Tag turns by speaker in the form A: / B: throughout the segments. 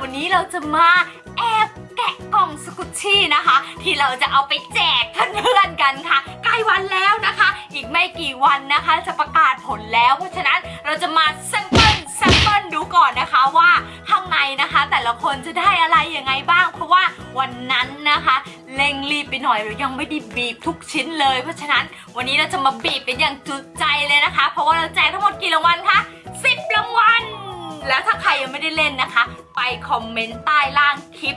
A: วันนี้เราจะมาแอบแกะกล่องสกุชชี่นะคะ ที่เราจะเอาไปแจกเพื่อนๆกันค่ะ ใกล้วันแล้วนะคะ อีกไม่กี่วันนะคะ จะประกาศผลแล้ว เพราะฉะนั้นเราจะมาแซมเปิลแซมเปิลดูก่อนนะคะว่าข้างในนะคะ แต่ละคนจะได้อะไรยังไงบ้าง เพราะว่าวันนั้นนะคะเร่งรีบไปหน่อยเรายังไม่ได้บีบทุกชิ้นเลย เพราะฉะนั้นวันนี้เราจะมาบีบกันอย่างจุใจเลยนะคะ เพราะว่าเราแจกทั้งหมดกี่รางวัลคะ10รางวัล แล้วถ้าใครยังไม่ได้เล่นนะคะ ไปคอมเมนต์ใต้ล่างคลิป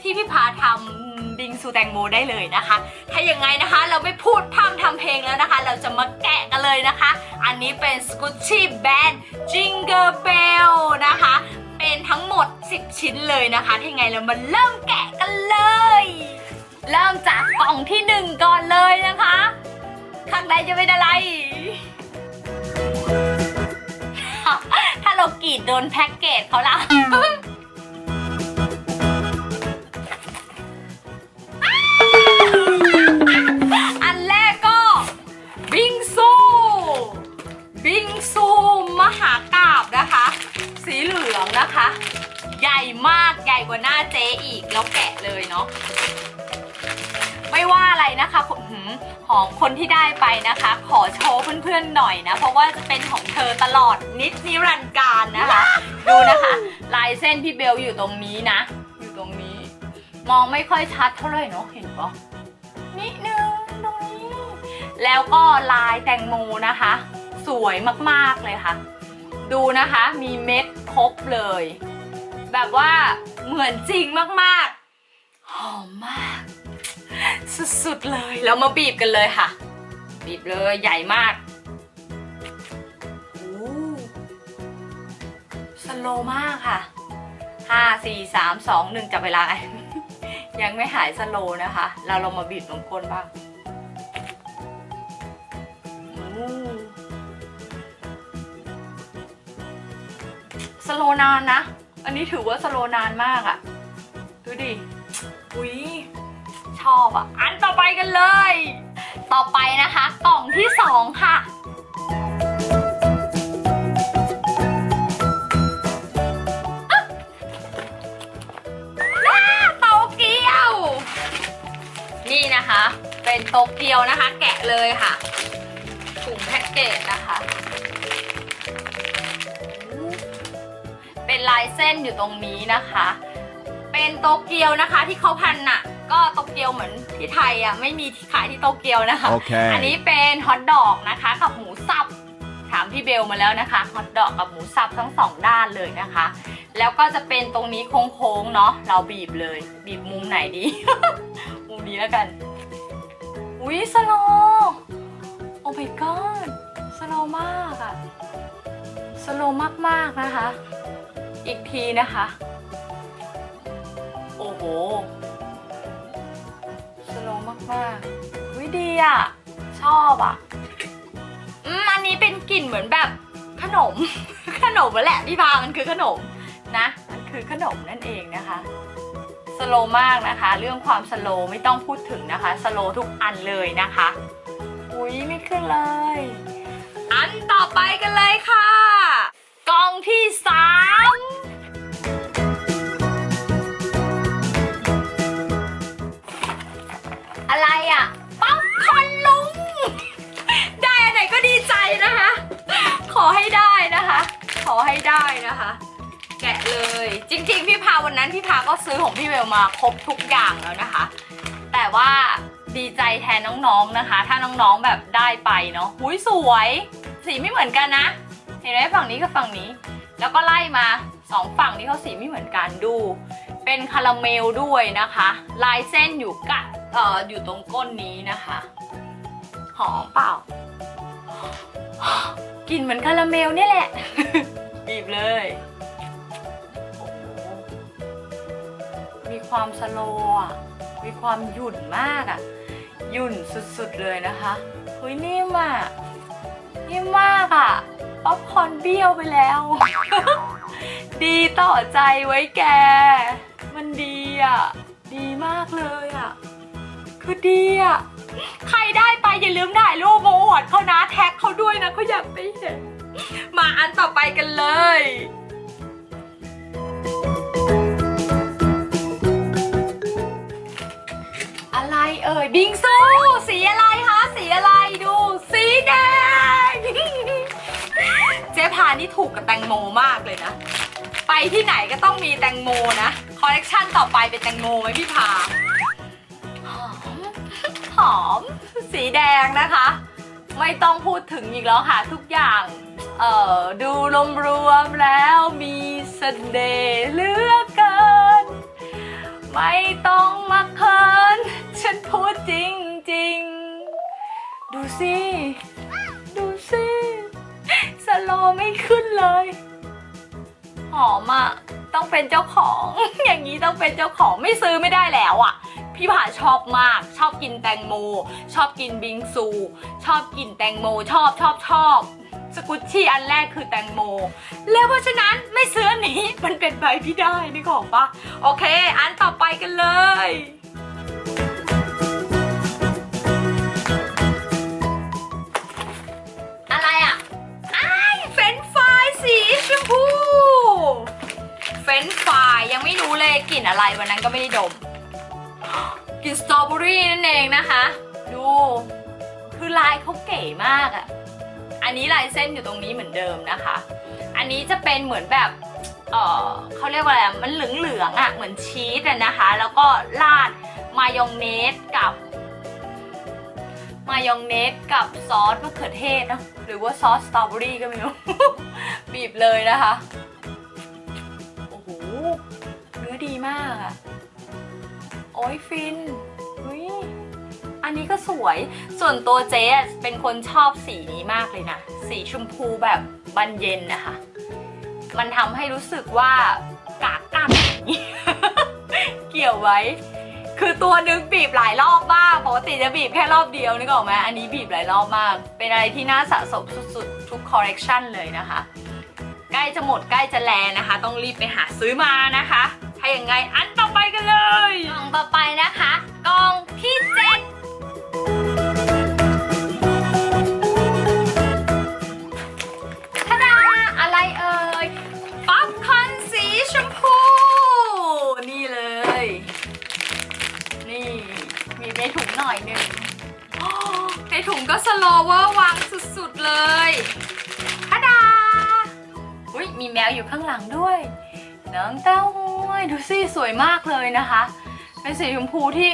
A: ที่พี่พาทำบิงซูแตงโมได้เลยนะคะ ถ้าอย่างไงนะคะเราไม่พูดพร่ำทำเพลงแล้วนะคะ เราจะมาแกะกันเลยนะคะ อันนี้เป็นสกุชชี่แบนจิงเกอร์เบลนะคะ เป็นทั้งหมด 10 ชิ้นเลยนะคะถ้าอย่างไงเรามาเริ่มแกะกันเลย เริ่มจากกล่องที่หนึ่งก่อนเลยนะคะ ข้างในจะเป็นอะไร รากรีดโดนแพ็กเกจเขาละอันแรกก็บิงซูบิงซูมหากราบนะคะ สีเหลืองนะคะ ใหญ่มากใหญ่กว่าหน้าเจ๊อีกแล้วแกะเลยเนาะ ไม่ว่าอะไรนะคะผมหืมของคนที่ได้ไปนะคะ ขอโชว์เพื่อนๆหน่อยนะ เพราะว่าจะเป็นของเธอตลอดนิดนิรันดร์การนะคะ ดูนะคะ ลายเส้นพี่เบลอยู่ตรงนี้นะ อยู่ตรงนี้ มองไม่ค่อยชัดเท่าไหร่เนาะเห็นปะนิดนึงตรงนี้ แล้วก็ลายแตงโมนะคะ สวยมากๆเลยค่ะ ดูนะคะมีเม็ดครบเลย แบบว่าเหมือนจริงมากๆหอมมาก สุดๆเลย แล้วมาบีบกันเลยค่ะ บีบเลยใหญ่มากโอ้สโลว์มากค่ะห้าสี่สามสองหนึ่งจับเวลายังไม่หายสโลว์นะคะ เราลองมาบีบตรงก้นบ้างอู้สโลว์นานนะ อันนี้ถือว่าสโลว์นานมากอะ อบอะอันต่อไปกันเลย ต่อไปนะคะ กล่องที่สองค่ะโตเกียว นี่นะคะ เป็นโตเกียวนะคะ แกะเลยค่ะ ถุงแพ็กเกจนะคะ เป็นลายเส้นอยู่ตรงนี้นะคะ เป็นโตเกียวนะคะที่เขาพันน่ะ ก็โตเกียวเหมือนที่ไทยอะไม่มีขายที่โตเกียวนะคะ
B: Okay.
A: อันนี้เป็นฮอทดอกนะคะกับหมูสับ ถามพี่เบลมาแล้วนะคะฮอทดอกกับหมูสับทั้งสองด้านเลยนะคะ แล้วก็จะเป็นตรงนี้โค้งๆเนาะเราบีบเลย บีบมุมไหนดี มุมนี้แล้วกัน อุ้ยสโลว์โอ้ my god สโลว์มากอะสโลว์มากๆนะคะ อีกทีนะคะ โอ้โหสโลว์ มากวิดีอะ ชอบอะอืมอันนี้เป็นกลิ่นเหมือนแบบขนม ขนมแหละพี่พามันคือขนมนะ มันคือขนมนั่นเองนะคะสโลมากนะคะ เรื่องความสโลไม่ต้องพูดถึงนะคะสโลทุกอันเลยนะคะ อุ้ยไม่ขึ้นเลย อันต่อไปกันเลยค่ะ กล่องที่สาม อะไรอะ ป๊อปคอนลุง ได้อันไหนก็ดีใจนะคะ ขอให้ได้นะคะ ขอให้ได้นะคะ แกะเลย จริงๆ พี่พาวันนั้นพี่พาก็ซื้อของพี่เวลมาครบทุกอย่างแล้วนะคะ แต่ว่าดีใจแทนน้องๆนะคะ ถ้าน้องๆแบบได้ไปเนาะหุยสวย สีไม่เหมือนกันนะ เห็นไหมฝั่งนี้กับฝั่งนี้ แล้วก็ไล่มาสองฝั่งนี้เขาสีไม่เหมือนกันดู เป็นคาราเมลด้วยนะคะ ลายเส้นอยู่กะ เอ่ออยู่ตรงก้นนี้นะคะ หอมเปล่ากลิ่นเหมือนคาราเมลเนี่ยแหละ บีบเลย มีความสโลว์อะมีความหยุ่นมากอะ หยุ่นสุดๆเลยนะคะเฮ้ยนิ่มอะ นิ่มมากอะ ป๊อปคอนเบี้ยวไปแล้ว ดีต่อใจไว้แก มันดีอะ ดีมากเลยอะ คือดีอะ ใครได้ไปอย่าลืมถ่ายรูปมาอวดเขานะแท็กเขาด้วยนะเขาอยากไปเห็น มาอันต่อไปกันเลย อะไรเอ่ยบิงซูสีอะไรคะสีอะไรดูสีแดง เจ๊พานี่ถูกกับแตงโมมากเลยนะ ไปที่ไหนก็ต้องมีแตงโมนะ คอลเลกชันต่อไปเป็นแตงโมไหมพี่พา อม สีแดงนะคะ ไม่ต้องพูดถึงอีกแล้วค่ะทุกอย่างเอ่อดูรวมๆแล้วมีเสน่ห์เหลือเกิน ไม่ต้องมาเคินฉันพูดจริงๆ ดูสิ ดูสิสโลไม่ขึ้นเลย หอมอะต้องเป็นเจ้าของ อย่างนี้ต้องเป็นเจ้าของไม่ซื้อไม่ได้แล้วอะ พี่ผาชอบมาก ชอบกินแตงโม ชอบกินบิงซู ชอบกินแตงโม ชอบชอบชอบสกุชชี่อันแรกคือแตงโม แล้วเพราะฉะนั้นไม่ซื้ออันนี้มันเป็นใบพี่ได้นี่ของปะโอเค อันต่อไปกันเลยอะไรอะไอ้เฟรนฟายสีชมพูเฟนฟรายยังไม่รู้เลยกลิ่นอะไรวันนั้นก็ไม่ได้ดม กลิ่นสตรอเบอรี่นั่นเองนะคะ ดู คือลายเขาเก๋มากอะ อันนี้ลายเส้นอยู่ตรงนี้เหมือนเดิมนะคะ อันนี้จะเป็นเหมือนแบบเออเขาเรียกว่าอะไร มันเหลืองๆอะ เหมือนชีสอะนะคะ แล้วก็ราดมายองเนสกับ มายองเนสกับซอสมะเขือเทศนะหรือว่าซอสสตรอเบอรี่ก็ไม่รู้ บีบเลยนะคะ โอ้โหเนื้อดีมากอะ โอ้ยฟินอุ้ยอันนี้ก็สวย ส่วนตัวเจ๊เป็นคนชอบสีนี้มากเลยนะ สีชมพูแบบบานเย็นนะคะ มันทำให้รู้สึกว่ากากกันเกี่ยวไว้ คือตัวนึงบีบหลายรอบมาก ปกติจะบีบแค่รอบเดียวนึกออกไหมอันนี้บีบหลายรอบมาก เป็นอะไรที่น่าสะสมสุดๆ ทุกคอลเลกชันเลยนะคะ ใกล้จะหมดใกล้จะแลนะคะ ต้องรีบไปหาซื้อมานะคะ ถ้าอย่างไงอันต่อไปกันเลยกล่องต่อไปนะคะกล่องที่เจ็ดทาดาอะไรเอ่ยป๊อปคอร์นสีชมพู นี่เลย นี่ มีในถุงหน่อยหนึ่งอ้อในถุงก็สโลว์เวอร์วางสุดๆเลยทาดาอุ้ยมีแมวอยู่ข้างหลังด้วย น้องเต้าหู้ย ดูสิสวยมากเลยนะคะ เป็นสีชมพูที่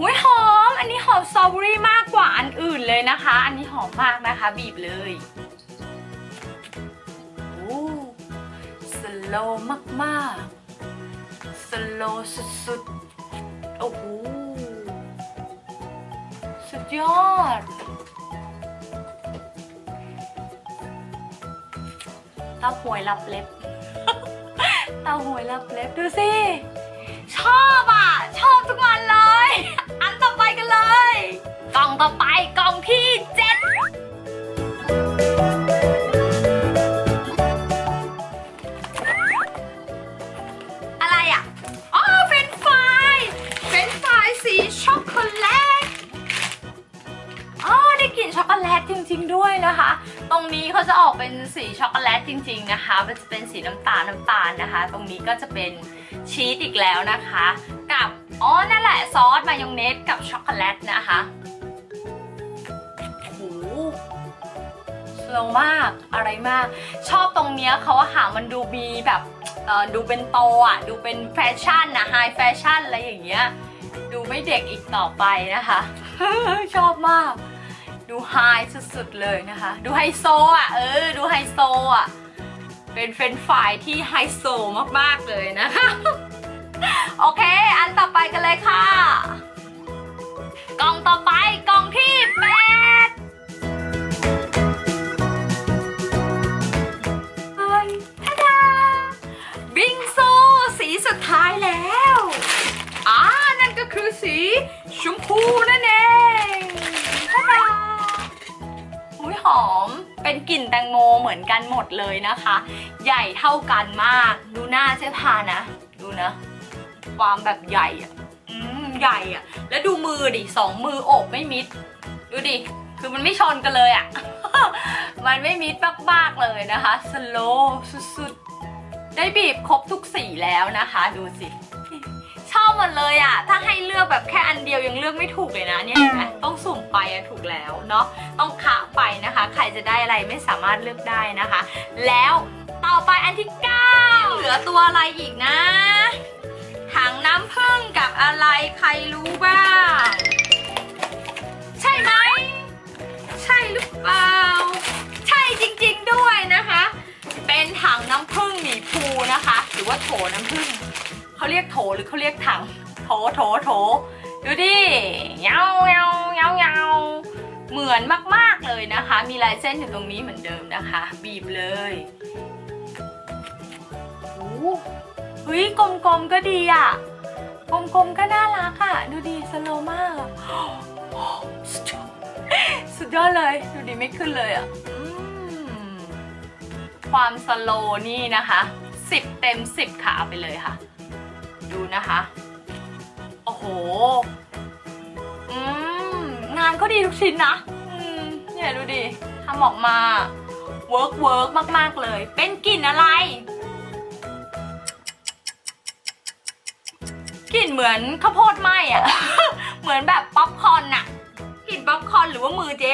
A: อุ้ยหอม อันนี้หอมสตรอเบอรี่มากกว่าอันอื่นเลยนะคะ อันนี้หอมมากนะคะ บีบเลยโอ้สโลว์มากๆสโลว์สุดๆโอ้โหสุดยอดต้าหวยรับเล็บ เต้าหวยรับเล็บดูสิ ชอบอะ ชอบทุกวันเลย อันต่อไปกันเลย กล่องต่อไปกล่องที่ น้ำตาลนะคะ ตรงนี้ก็จะเป็นชีสอีกแล้วนะคะ กับอ๋อนั่นแหละซอสมายองเนสกับช็อกโกแลตนะคะโอ้โหสโลว์มากอะไรมาก ชอบตรงเนี้ยเขาอะค่ะมันดูมีแบบดูเป็นโตอะดูเป็นแฟชั่นนะไฮแฟชั่นอะไรอย่างเงี้ยดูไม่เด็กอีกต่อไปนะคะ ชอบมาก ดูไฮสุดๆเลยนะคะ ดูไฮโซอะ เออ ดูไฮโซอะ เป็นเฟรนฟรายที่ไฮโซมากๆเลยนะคะ เท่ากันมาก ดูหน้าเจ๊พานะ ดูนะ ความแบบใหญ่อะอืมใหญ่อะแล้วดูมือดิสองมือโอบไม่มิด ดูดิ คือมันไม่ชนกันเลยอะมันไม่มิดมากๆเลยนะคะ สโลสุดๆ ได้บีบครบทุกสีแล้วนะคะ ดูสิชอบอบหมดเลยอะถ้าให้เลือกแบบแค่อันเดียวยังเลือกไม่ถูกเลยนะเนี่ยเห็นไหมต้องสุ่มไปอะถูกแล้วเนาะ ต้องคะไปนะคะ ใครจะได้อะไรไม่สามารถเลือกได้นะคะ แล้ว ต่อไปอันที่เก้าเหลือตัวอะไรอีกนะ ถังน้ำผึ้งกับอะไรใครรู้บ้าง ใช่ไหม ใช่หรือเปล่า ใช่จริงๆด้วยนะคะ เป็นถังน้ำผึ้งหมีภูนะคะ หรือว่าโถน้ำผึ้งเขาเรียกโถหรือเขาเรียกถัง โถโถโถดูดิเงาเงาเงาเงาเหมือนมาก ๆ เลยนะคะ มีลายเส้นอยู่ตรงนี้เหมือนเดิมนะคะ บีบเลย เฮ้ยกลมๆก็ดีอะ กลมๆก็น่ารักอะ ดูดิสโลว์มากอะสุดยอดสุดยอดเลย ดูดิไม่ขึ้นเลยอะความสโลนี่นะคะ 10 เต็ม 10ค่ะเอาไปเลยค่ะ ดูนะคะ โอ้โห อืม งานก็ดีทุกชิ้นนะเนี่ยดูดิทำออกมาเวิร์กเวิร์กมาก ๆ เลย เป็นกลิ่นอะไร กลิ่นเหมือนข้าวโพดไหมอะเหมือนแบบป๊อปคอร์นอะกลิ่นป๊อปคอร์นหรือว่ามือเจ๊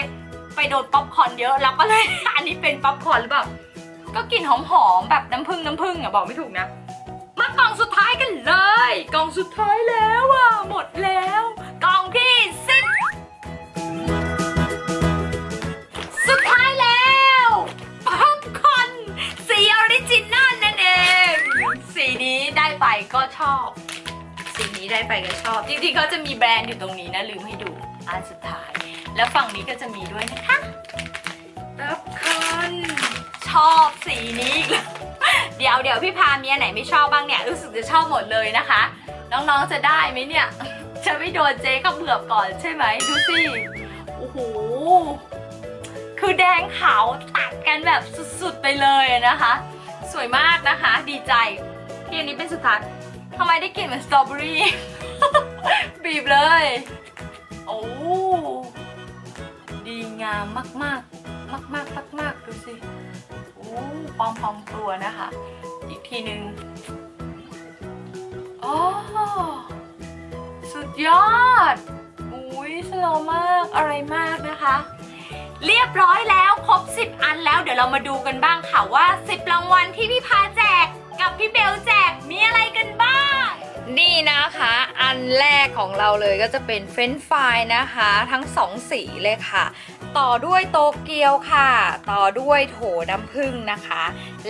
A: ไปโดนป๊อปคอร์นเยอะแล้วก็เลย อันนี้เป็นป๊อปคอร์นหรือเปล่าก็กลิ่นหอมๆแบบน้ำผึ้งน้ำผึ้งอะบอกไม่ถูกนะมากล่องสุดท้ายกันเลย กล่องสุดท้ายแล้วอะหมดแล้ว กล่องที่สิบสุดท้ายแล้วป๊อปคอร์นสีออริจินัลนั่นเอง สีนี้ได้ไปก็ชอบ สีนี้ได้ไปก็ชอบ จริงๆเขาจะมีแบรนด์อยู่ตรงนี้นะ ลืมให้ดูอันสุดท้าย แล้วฝั่งนี้ก็จะมีด้วยนะคะป๊อปคอร์นชอบสีนี้อีกแล้วเดี๋ยวเดี๋ยวพี่พามีอันไหนไม่ชอบบ้างเนี่ย รู้สึกจะชอบหมดเลยนะคะ น้องๆจะได้ไหมเนี่ย จะไม่โดนเจ๊ก็เบื่อก่อนใช่ไหมดูสิโอ้โหคือแดงขาวตัดกันแบบสุดๆไปเลยนะคะ สวยมากนะคะ ดีใจที่อันนี้เป็นสุดท้าย ทำไมได้กลิ่นเหมือนสตรอเบอรี่ บีบเลย โอ้ดีงามมากๆมากๆมากมากดูสิโอ้ปอมปอมตัวนะคะ อีกทีหนึ่งโอ้สุดยอดอุ้ยสโลมากอะไรมากนะคะ เรียบร้อยแล้วครบ 10 อันแล้วเดี๋ยวเรามาดูกันบ้างค่ะว่า 10 รางวัลที่พี่พาแจกกับพี่เบลแจกมีอะไรกัน นี่นะคะ อันแรกของเราเลยก็จะเป็นเฟรนฟรายนะคะ ทั้งสองสีเลยค่ะ ต่อด้วยโตเกียวค่ะ ต่อด้วยโถน้ำผึ้งนะคะ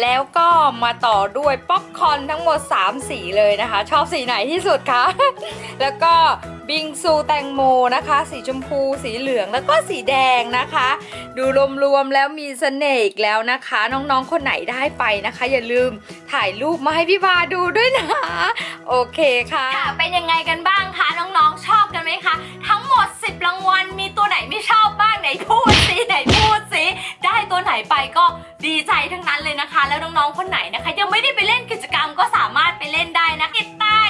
A: แล้วก็มาต่อด้วยป๊อปคอนทั้งหมด 3 สีเลยนะคะ ชอบสีไหนที่สุดคะ แล้วก็ บิงซูแตงโมนะคะ สีชมพูสีเหลืองแล้วก็สีแดงนะคะ ดูรวมๆแล้วมีเสน่ห์อีกแล้วนะคะ น้องๆคนไหนได้ไปนะคะ อย่าลืมถ่ายรูปมาให้พี่พาดูด้วยนะ โอเคค่ะเป็นยังไงกันบ้างคะน้องๆชอบกันไหมคะ ทั้งหมด 10รางวัลมีตัวไหนไม่ชอบบ้างไหนพูดสิไหนพูดสิได้ตัวไหนไปก็ดีใจทั้งนั้นเลยนะคะ แล้วน้องๆคนไหนนะคะ ยังไม่ได้ไปเล่นกิจกรรมก็สามารถไปเล่นได้นะติดใต้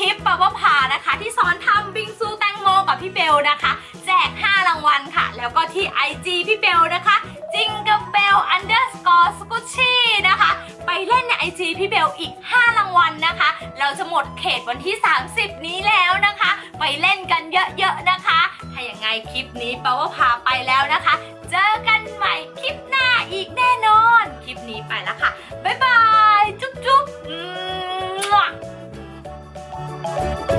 A: ทิปย์ปวพานะคะ ที่สอนทำบิงซูแตงโมกับพี่เบลนะคะ แจก 5 รางวัลค่ะ แล้วก็ที่ IG พี่เบลนะคะจิงกับเบลอันเดอร์สกอร์สกุชี่นะคะ ไปเล่นในไอจีพี่เบลอีก 5 รางวัลนะคะ เราจะหมดเขตวันที่ 30 นี้แล้วนะคะ ไปเล่นกันเยอะๆนะคะถ้าอย่างไงคลิปนี้ปวพาไปแล้วนะคะ เจอกันใหม่คลิปหน้าอีกแน่นอน คลิปนี้ไปแล้วค่ะ บ๊ายบาย จุ๊บจุ๊บ Thank you.